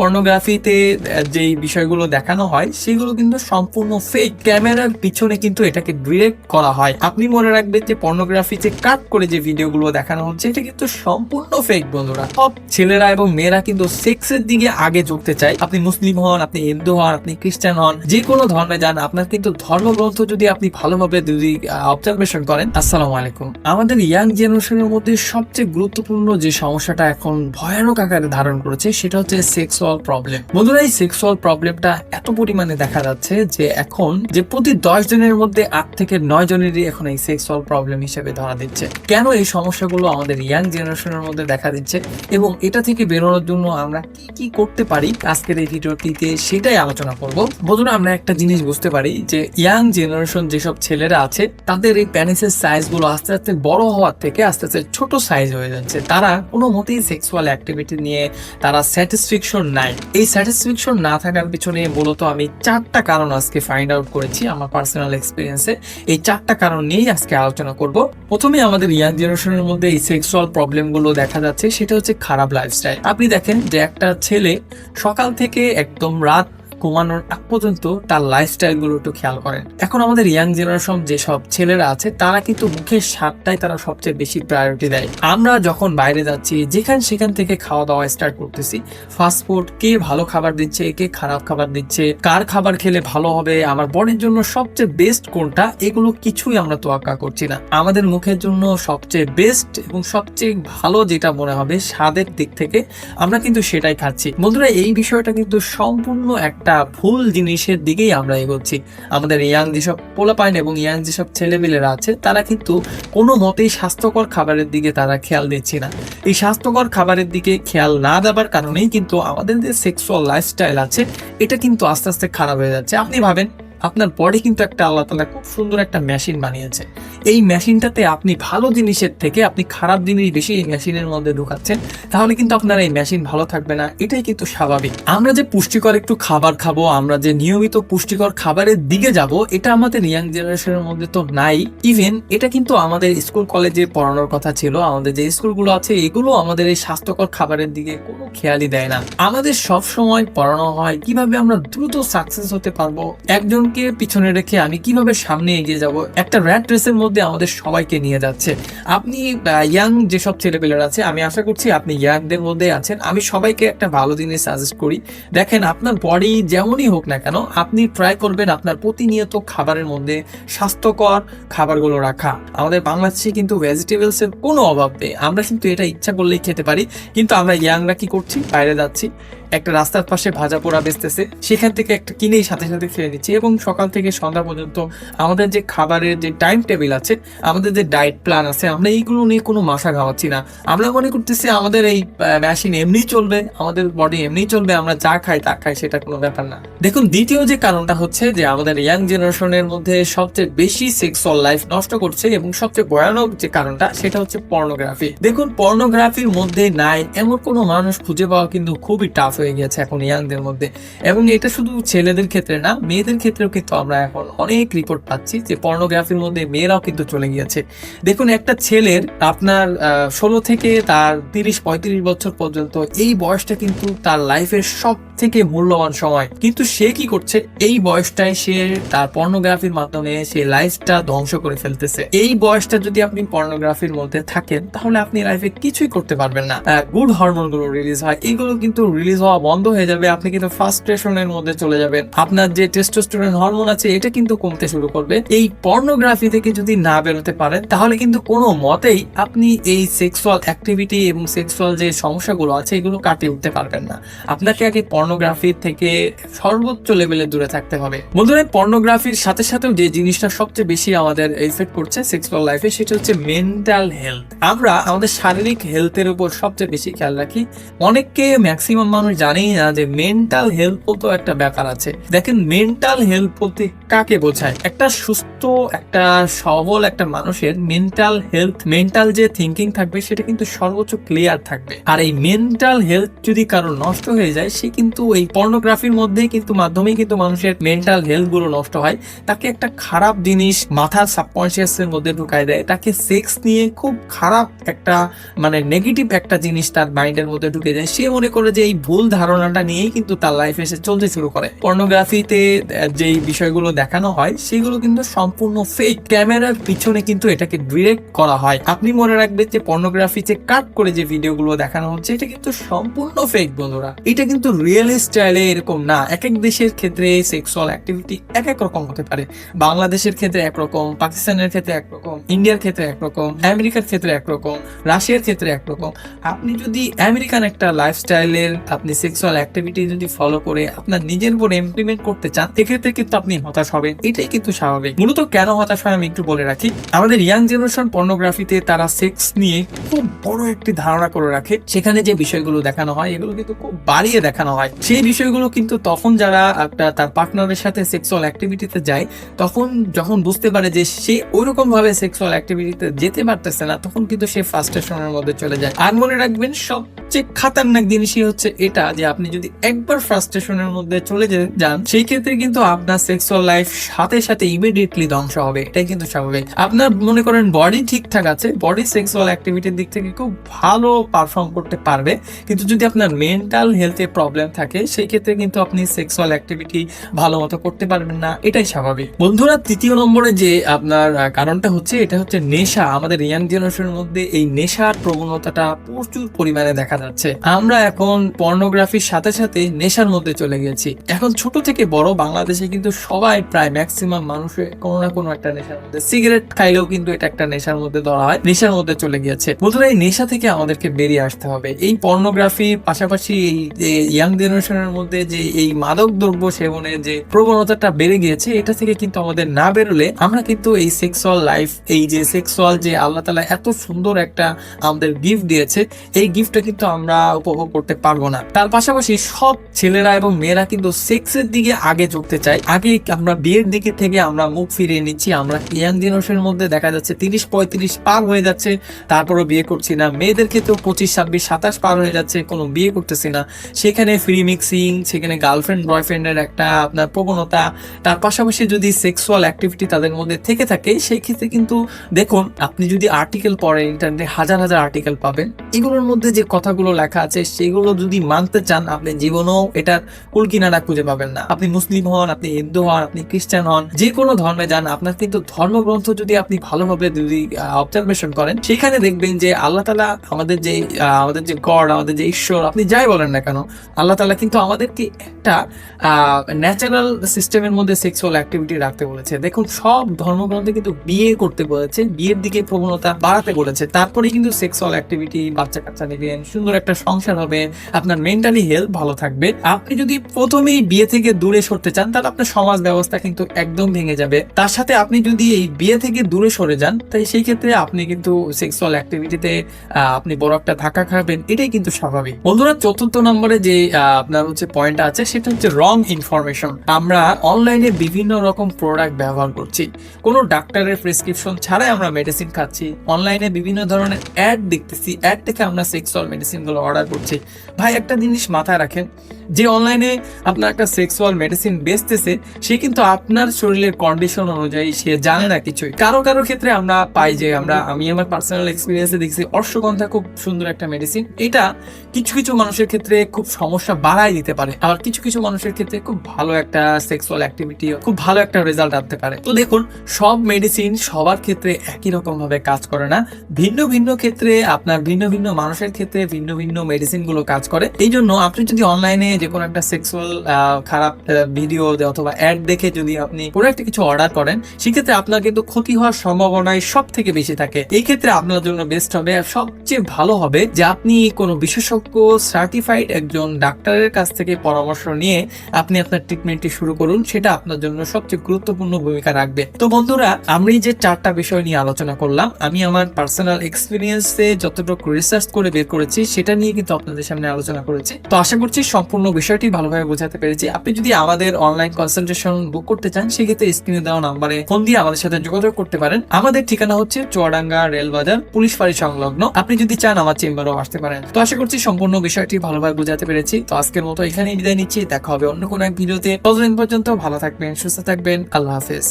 পর্নোগ্রাফিতে যে বিষয়গুলো দেখানো হয়, সেগুলো কিন্তু সম্পূর্ণ ফেক ক্যামেরার পিছনে কিন্তু এটাকে ডিরেক্ট করা হয়। আপনি মনে রাখবেন যে পর্নোগ্রাফিতে কাট করে যে ভিডিওগুলো দেখানো হচ্ছে, এটা কিন্তু সম্পূর্ণ ফেক বন্ধুরা। সব ছেলেরা এবং মেয়েরা কিন্তু সেক্সের দিকে আগে ঝুঁকতে চায়। আপনি মুসলিম হন, আপনি হিন্দু হন, আপনি খ্রিস্টান হন, যে কোনো ধর্মে যান, আপনার কিন্তু ধর্মগ্রন্থ যদি আপনি ভালোভাবে যদি অবজারভেশন করেন, আসসালামু আলাইকুম। আমাদের ইয়াং জেনারেশনের মধ্যে সবচেয়ে গুরুত্বপূর্ণ যে সমস্যাটা এখন ভয়ানক আকারে ধারণ করেছে, সেটা হচ্ছে সেক্সুয়াল প্রবলেম বন্ধুরা, এই সেক্সুয়াল প্রবলেমটা এত পরিমাণে দেখা যাচ্ছে যে এখন যে প্রতি দশ জনের মধ্যে আট থেকে নয় জনেরই এখন এই সেক্সুয়াল প্রবলেম হিসেবে ধরা দিচ্ছে। কেন এই সমস্যাগুলো আমাদের ইয়াং জেনারেশনের মধ্যে দেখা দিচ্ছে এবং এটা থেকে বেরোনোর জন্য আমরা কি কি করতে পারি? আজকের এই ভিডিওটিতে সেটাই আলোচনা করব। বন্ধুরা, আমরা একটা জিনিস বুঝতে পারি যে ইয়াং জেনারেশন যেসব ছেলেরা আছে, তাদের এই প্যানিসের সাইজগুলো আস্তে আস্তে বড় হওয়ার থেকে আস্তে আস্তে ছোট সাইজ হয়ে যাচ্ছে। তারা কোনো মতেই সেক্সুয়াল অ্যাক্টিভিটি নিয়ে তারা স্যাটিসফ্যাকশন নাই এই স্যাটিসফ্যাকশন না থাকার পিছনে মূলত আমি চারটা কারণ আজকে ফাইন্ড আউট করেছি আমার পার্সোনাল এক্সপিরিয়েন্সে এই চারটা কারণ নিয়েই আজকে আলোচনা করব। প্রথমে আমাদের ইয়াং জেনারেশনের মধ্যে এই সেক্সুয়াল প্রবলেমগুলো দেখা যাচ্ছে, সেটা হচ্ছে খারাপ লাইফস্টাইল আপনি দেখেন যে একটা ছেলে সকাল থেকে একদম রাত ঘুমানোর আগ পর্যন্ত তার লাইফস্টাইলগুলো একটু খেয়াল করেন। এখন আমাদের ইয়াং জেনারেশন যেসব ছেলেরা আছে, তারা কিন্তু মুখের স্বাদটাই তারা সবচেয়ে বেশি প্রায়োরিটি দেয়। আমরা যখন বাইরে যাচ্ছি, যেখানে সেখান থেকে খাওয়া দাওয়া স্টার্ট করতেছি ফাস্টফুড কে ভালো খাবার দিচ্ছে, কে খারাপ খাবার দিচ্ছে, কার খাবার খেলে ভালো হবে, আমার বডির জন্য সবচেয়ে বেস্ট কোনটা, এগুলো কিছুই আমরা তোয়াক্কা করছি না। আমাদের মুখের জন্য সবচেয়ে বেস্ট এবং সবচেয়ে ভালো যেটা মনে হবে, স্বাদের দিক থেকে, আমরা কিন্তু সেটাই খাচ্ছি। বন্ধুরা, এই বিষয়টা কিন্তু সম্পূর্ণ একটা ভুল জিনিসের দিকেই আমরা এগোচ্ছি। আমাদের ইয়াং যেসব পোলাপাইন এবং ইয়াং যেসব ছেলেমেলেরা আছে, তারা কিন্তু কোনো মতেই স্বাস্থ্যকর খাবারের দিকে তারা খেয়াল দিচ্ছে না। এই স্বাস্থ্যকর খাবারের দিকে খেয়াল না দেওয়ার কারণেই কিন্তু আমাদের যে সেক্সুয়াল লাইফস্টাইল আছে, এটা কিন্তু আস্তে আস্তে খারাপ হয়ে যাচ্ছে। আপনি ভাবেন আপনার বডি কিন্তু একটা আল্লাহ তালা খুব সুন্দর একটা মেশিন বানিয়েছে। এই মেশিনটাতে আপনি ভালো জিনিসের থেকে আপনি খারাপ জিনিস বেশি এই মেশিনের মধ্যে ঢুকাচ্ছেন, তাহলে কিন্তু আপনার এই মেশিন ভালো থাকবে না, এটাই কিন্তু স্বাভাবিক। আমরা যে পুষ্টিকর একটু খাবার খাব, আমরা যে নিয়মিত পুষ্টিকর খাবারের দিকে যাব, এটা আমাদের ইয়াং জেনারেশনের মধ্যে তো নাই। ইভেন এটা কিন্তু আমাদের স্কুল কলেজে পড়ানোর কথা ছিল, আমাদের যে স্কুলগুলো আছে, এগুলো আমাদের এই স্বাস্থ্যকর খাবারের দিকে কোনো খেয়ালই দেয় না। আমাদের সব সময় পড়ানো হয়, কীভাবে আমরা দ্রুত সাকসেস হতে পারব? একজনকে পিছনে রেখে আমি কীভাবে সামনে এগিয়ে যাব? একটা র্যাট রেসের মধ্যে আমাদের সবাইকে নিয়ে যাচ্ছে। আপনি ইয়াং যেসব ছেলেপেলেরা আছে, আমি আশা করছি আপনি ইয়াংদের মধ্যে আছেন। আমি সবাইকে একটা ভালো জিনিস সাজেস্ট করি। দেখেন, আপনার বডি যেমনই হোক না কেন, আপনি ট্রাই করবেন আপনার প্রতিনিয়ত খাবারের মধ্যে স্বাস্থ্যকর খাবারগুলো রাখা। আমাদের বাংলাদেশে কিন্তু ভেজিটেবলস এর কোনো অভাব নেই। আমরা কিন্তু এটা ইচ্ছা করলেই খেতে পারি। কিন্তু আমরা ইয়াংরা কি করছি? বাইরে যাচ্ছি। একটা রাস্তার পাশে ভাজা পোড়া বেচতেছে। সেখান থেকে একটা কিনেই সাথে সাথে খেয়ে নিচ্ছি এবং সকাল থেকে সন্ধ্যা পর্যন্ত আমাদের যে খাবারের যে টাইম টেবিল আছে, আমাদের যে ডায়েট প্ল্যান আছে, আমরা এইগুলো নিয়ে কোনো মাথা ঘামাচ্ছি না। আমরা মনে করতেছি আমাদের এই মেশিন এমনি চলবে, আমাদের বডি এমনি চলবে, আমরা যা খাই তা খাই, সেটা কোনো ব্যাপার না। দেখুন, দ্বিতীয় যে কারণটা হচ্ছে যে আমাদের ইয়াং জেনারেশনের মধ্যে সবচেয়ে বেশি সেক্সুয়াল লাইফ নষ্ট করছে এবং সবচেয়ে ভয়ানক যে কারণটা, সেটা হচ্ছে পর্নোগ্রাফি দেখুন পর্নোগ্রাফির মধ্যে নাই, এমন কোনো মানুষ খুঁজে পাওয়া কিন্তু খুবই টাফ হয়ে গেছে এখন ইয়াংদের মধ্যে। এবং এটা শুধু ছেলেদের ক্ষেত্রে না, মেয়েদের ক্ষেত্রেও কিন্তু আমরা এখন অনেক রিপোর্ট পাচ্ছি যে পর্নোগ্রাফির মধ্যে মেয়েরাও কিন্তু চলে গিয়েছে। দেখুন, একটা ছেলের আপনার ষোলো থেকে তার তিরিশ, পঁয়ত্রিশ বছর পর্যন্ত এই বয়সটা কিন্তু তার লাইফের সব থেকে মূল্যবান সময়। কিন্তু সে কি করছে? এই বয়সটায় সে তার পর্নোগ্রাফির মাধ্যমে সে লাইফটা ধ্বংস করে ফেলতেছে। এই বয়সটা যদি আপনি পর্নোগ্রাফির মধ্যে থাকেন, তাহলে আপনি লাইফে কিছুই করতে পারবেন না। গুড হরমোনগুলো রিলিজ হয়। এগুলো কিন্তু রিলিজ হওয়া বন্ধ হয়ে যাবে, আপনি কিন্তু ফার্স্ট্রেশনের মধ্যে চলে যাবেন। আপনার যে টেস্টোস্টেরন হরমোন আছে, এটা কিন্তু কমতে শুরু করবে। এই পর্নোগ্রাফি থেকে যদি না বেরোতে পারেন, তাহলে কিন্তু কোনো মতেই আপনি এই সেক্সুয়াল অ্যাক্টিভিটি এবং সেক্সুয়াল যে সমস্যাগুলো আছে, এগুলো কাটিয়ে উঠতে পারবেন না। আপনাকে আগে পর্নোগ্রাফি থেকে সর্বোচ্চ লেভেলে দূরে থাকতে হবে। বন্ধুরা পর্নোগ্রাফির সাথে সাথেও যে জিনিসটা সবচেয়ে বেশি আমাদের এফেক্ট করছে সেক্সুয়াল লাইফে সেটা হচ্ছে মেন্টাল হেলথ আমরা আমাদের শারীরিক হেলথের উপর সবচেয়ে বেশি খেয়াল রাখি। অনেককে ম্যাক্সিমাম মানুষ জানেই না যে মেন্টাল হেলথ তো একটা ব্যাপার আছে। দেখেন মেন্টাল হেলথ বলতে কাকে বোঝায়? একটা সুস্থ, একটা সবল একটা মানুষের মেন্টাল হেলথ মেন্টাল যে থিঙ্কিং থাকবে, সেটা কিন্তু সর্বোচ্চ ক্লিয়ার থাকবে। আর এই মেন্টাল হেলথ যদি কারও নষ্ট হয়ে যায়, সে কিন্তু এই পর্নোগ্রাফির মধ্যেই কিন্তু মাধ্যমেই কিন্তু মানুষের মেন্টাল হেলথগুলো নষ্ট হয়। তাকে একটা খারাপ জিনিস মাথার সাবকনসিয়াস এর মধ্যে ঢুকায় দেয়। তাকে সেক্স নিয়ে খুব খারাপ একটা মানে নেগেটিভ একটা জিনিস তার মাইন্ডের মধ্যে ঢুকে যায়। সে মনে করে যে এই ভুল ধারণাটা নিয়েই কিন্তু তার লাইফে এসে চলতে শুরু করে। পর্নোগ্রাফিতে যেই বিষয়গুলো দেখানো হয়, সেগুলো কিন্তু সম্পূর্ণ ফেক ক্যামেরার পিছনে কিন্তু এটাকে ডিরেক্ট করা হয়। আপনি মনে রাখবেন যে পর্নোগ্রাফিতে কাট করে যে ভিডিওগুলো দেখানো হচ্ছে, এটা কিন্তু সম্পূর্ণ ফেক বন্ধুরা। এটা কিন্তু রিয়েল স্টাইলে এরকম না। এক এক দেশের ক্ষেত্রে সেক্সুয়াল অ্যাক্টিভিটি এক এক রকম হতে পারে। বাংলাদেশের ক্ষেত্রে একরকম, পাকিস্তানের ক্ষেত্রে একরকম, ইন্ডিয়ার ক্ষেত্রে একরকম, আমেরিকার ক্ষেত্রে একরকম, রাশিয়ার ক্ষেত্রে একরকম। আপনি যদি আমেরিকান একটা লাইফস্টাইলের আপনি সেক্সুয়াল অ্যাক্টিভিটি যদি ফলো করে আপনার নিজের উপর ইমপ্লিমেন্ট করতে চান, এক্ষেত্রে কিন্তু আপনি হতাশ হবেন। এটাই কিন্তু স্বাভাবিক। মূলত কেন হতাশ হয় আমি একটু বলে রাখি। আমাদের ইয়াং জেনারেশন পর্নোগ্রাফিতে তারা সেক্স নিয়ে খুব বড় একটি ধারণা করে রাখে। সেখানে যে বিষয়গুলো দেখানো হয়, এগুলো কিন্তু খুব বাড়িয়ে দেখানো হয়। সেই বিষয়গুলো কিন্তু তখন যারা একটা তার পার্টনারের সাথে সেক্সুয়াল অ্যাক্টিভিটিতে যায়, তখন যখন বুঝতে পারে যে সে ওইরকম ভাবে সেক্সুয়াল অ্যাক্টিভিটিতে যেতে পারতেছে না, তখন কিন্তু সে ফ্রাস্ট্রেশনের মধ্যে চলে যায়। আর মনে রাখবেন, সবচেয়ে খাতারনাক জিনিসই হচ্ছে এটা যে আপনি যদি একবার ফ্রাস্ট্রেশনের মধ্যে চলে যান, সেই ক্ষেত্রে কিন্তু আপনার সেক্সুয়াল লাইফ সাথে সাথে ইমিডিয়েটলি ধ্বংস হবে। এটাই কিন্তু স্বাভাবিক। আপনার মনে করেন বডি ঠিকঠাক আছে বডি সেক্সুয়াল অ্যাক্টিভিটির দিক থেকে খুব ভালো পারফর্ম করতে পারবে। কিন্তু যদি আপনার মেন্টাল হেলথে প্রবলেম থাকে, সেই ক্ষেত্রে কিন্তু আপনি সেক্সুয়াল অ্যাক্টিভিটি ভালো মতো করতে পারবেন না। এটাই স্বাভাবিক। বন্ধুরা, তৃতীয় নম্বরে যে আপনার কারণটা হচ্ছে, এটা হচ্ছে নেশা। আমাদের ইয়াং জেনারেশনের মধ্যে এই নেশার প্রবণতাটা প্রচুর পরিমাণে দেখা যাচ্ছে। আমরা এখন পর্নোগ্রাফির সাথে সাথে নেশার মধ্যে চলে গেছি এখন ছোট থেকে বড় বাংলাদেশে কিন্তু সবাই প্রায় ম্যাক্সিমাম মানুষের কোনো না কোনো একটা নেশার মধ্যে সিগারেট খাইলেও কিন্তু এটা একটা নেশার মধ্যে ধরা হয়, নেশার মধ্যে চলে গিয়েছে। বন্ধুরা, এই নেশা থেকে আমাদেরকে বেরিয়ে আসতে হবে। এই পর্নোগ্রাফির পাশাপাশি এই যে ইয়াং জেনারেশনের মধ্যে যে এই মাদক দ্রব্য সেবনের যে প্রবণতাটা বেড়ে গিয়েছে, এটা থেকে কিন্তু আমাদের না বেরোলে আমরা কিন্তু এই সেক্সুয়াল লাইফ এই যে সেক্সুয়াল যে আল্লাহ তালা এত সুন্দর একটা আমাদের গিফট দিয়েছে, এই গিফটটা কিন্তু আমরা উপভোগ করতে পারব না। তার পাশাপাশি সব ছেলেরা এবং মেয়েরা কিন্তু সেক্সের দিকে আগে ঝুঁকতে চায়। আগে আমরা বিয়ের দিকে থেকে আমরা মুখ ফিরিয়ে নিচ্ছি, আমরা ইয়াং জেনারেশনের মধ্যে দেখা যাচ্ছে তিরিশ পঁয়ত্রিশ পার হয়ে যাচ্ছে, তারপরও বিয়ে করছি না। মেয়েদের ক্ষেত্রেও পঁচিশ, ছাব্বিশ, সাতাশ পার হয়ে যাচ্ছে, কোনো বিয়ে করতেছি না। সেখানে ফ্রি মিক্সিং সেখানে গার্লফ্রেন্ড বয়ফ্রেন্ডের একটা আপনার প্রবণতা। তার পাশাপাশি যদি সেক্সুয়াল অ্যাক্টিভিটি তাদের মধ্যে থেকে থাকে সেই ক্ষেত্রে কিন্তু দেখুন, আপনি যদি আর্টিকেল পড়েন ইন্টারনেটে হাজার হাজার আর্টিকেল পাবেন। এগুলোর মধ্যে যে কথাগুলো লেখা আছে, সেগুলো যদি মানতে চান, আপনি জীবনেও এটার কুলকিনারা খুঁজে পাবেন না। আপনি মুসলিম হন, আপনি হিন্দু হন, আপনি খ্রিস্টান হন, যে কোনো ধর্মে যান, আপনার কিন্তু ধর্মগ্রন্থ যদি আপনি ভালোভাবে যদি অবজারভেশন করেন, সেখানে দেখবেন যে আল্লাহ তালা আমাদের যে আমাদের যে গড, আমাদের যে ঈশ্বর, আপনি যাই বলেন না কেন, আল্লাহ তালা কিন্তু আমাদেরকে একটা ন্যাচারাল সিস্টেমের মধ্যে সেক্সুয়াল অ্যাক্টিভিটি রাখতে বলেছে। দেখুন, সব ধর্মগ্রন্থে কিন্তু বিয়ে করতে বলেছে, বিয়ের দিকে প্রবণতা বাড়াতে বলেছে তারপরে কিন্তু সেক্সুয়াল অ্যাক্টিভিটি বাচ্চা কাচ্চা নেবেন, সুন্দর একটা সংসার হবে, আপনার মেন্টালি হেলথ ভালো থাকবে। আপনি যদি প্রথমেই বিয়ে থেকে দূরে সরতে চান, তাহলে আপনার সমাজ ব্যবস্থা কিন্তু একদম ভেঙে যাবে। তার সাথে আপনি যদি এই বিয়ে থেকে দূরে সরে যান, তাই সেই ক্ষেত্রে আপনি কিন্তু সেক্সুয়াল অ্যাক্টিভিটিতে আপনি বড় একটা ধাক্কা খাবেন, এটাই কিন্তু স্বাভাবিক। বন্ধুরা, চতুর্থ নম্বরে যে আপনার হচ্ছে পয়েন্ট আছে, সেটা হচ্ছে রং ইনফরমেশন আমরা অনলাইনে বিভিন্ন রকম প্রোডাক্ট ব্যবহার করছি। কোনো ডাক্তারের প্রেসক্রিপশন ছাড়াই আমরা মেডিসিন খাচ্ছি। অনলাইনে বিভিন্ন ধরনের অ্যাড দেখতেছি অ্যাড থেকে আমরা সেক্সুয়াল মেডিসিনগুলো অর্ডার করছি। ভাই, একটা জিনিস মাথায় রাখেন, যে অনলাইনে আপনার একটা সেক্সুয়াল মেডিসিন বেচতেছে, সে কিন্তু আপনার শরীরের কন্ডিশন অনুযায়ী সে জানে না কিছুই। কারও কারও ক্ষেত্রে আমরা পাই যে আমরা, আমি আমার পার্সোনাল এক্সপিরিয়েন্সে দেখছি, অশ্বগন্ধা খুব সুন্দর একটা মেডিসিন এটা কিছু কিছু মানুষের ক্ষেত্রে খুব সমস্যা বাড়াই দিতে পারে। আবার কিছু কিছু মানুষের ক্ষেত্রে খুব ভালো একটা সেক্সুয়াল অ্যাক্টিভিটি খুব ভালো একটা রেজাল্ট আনতে পারে। তো দেখুন, সব মেডিসিন সবার ক্ষেত্রে একই রকম ভাবে কাজ করে না। ভিন্ন ভিন্ন ক্ষেত্রে আপনার ভিন্ন ভিন্ন মানুষের ক্ষেত্রে ভিন্ন ভিন্ন মেডিসিনগুলো কাজ করে। এই আপনি যদি অনলাইনে যে কোনো একটা সেক্সুয়াল খারাপ ভিডিও অথবা অ্যাড দেখে যদি আপনি কোনো একটা কিছু অর্ডার করেন, সেক্ষেত্রে আপনার কিন্তু ক্ষতি হওয়ার সম্ভাবনায় সব থেকে বেশি থাকে। এই ক্ষেত্রে আপনার জন্য বেস্ট হবে, আর সবচেয়ে ভালো হবে যে আপনি কোনো বিশেষজ্ঞ সার্টিফাইড একজন ডাক্তারের কাছ থেকে পরামর্শ নিয়ে আপনি আপনার ট্রিটমেন্টটি শুরু করুন, সেটা আপনার জন্য সবচেয়ে গুরুত্বপূর্ণ ভূমিকা রাখবে। তো বন্ধুরা, আমি যে চারটা বিষয় নিয়ে আলোচনা করলাম, আমি আমার পার্সোনাল এক্সপিরিয়েন্সে যতটুকু রিসার্চ করে বের করেছি, সেটা নিয়ে কিন্তু আপনাদের সামনে আলোচনা করেছি। তো আশা করছি সম্পূর্ণ বিষয়টি ভালোভাবে বোঝাতে পেরেছি। আপনি যদি আমাদের অনলাইন কনসালটেশন বুক করতে চান, সেক্ষেত্রে স্ক্রিনে দেওয়া নাম্বারে ফোন দিয়ে আমাদের সাথে যোগাযোগ করতে পারেন। আমাদের ঠিকানা হচ্ছে চুয়াডাঙ্গা রেলবাজার, পুলিশ ফাঁড়ি সংলগ্ন। আপনি যদি চান আমার চেম্বারও আসতে পারেন। তো আশা করছি সম্পূর্ণ বিষয়টি ভালোভাবে বোঝাতে পেরেছি। তো আজকের মতো এখানেই বিদায় নিচ্ছি। দেখা হবে অন্য কোনো এক ভিডিওতে। ততদিন পর্যন্ত ভালো থাকবেন, সুস্থ থাকবেন। আল্লাহ হাফেজ।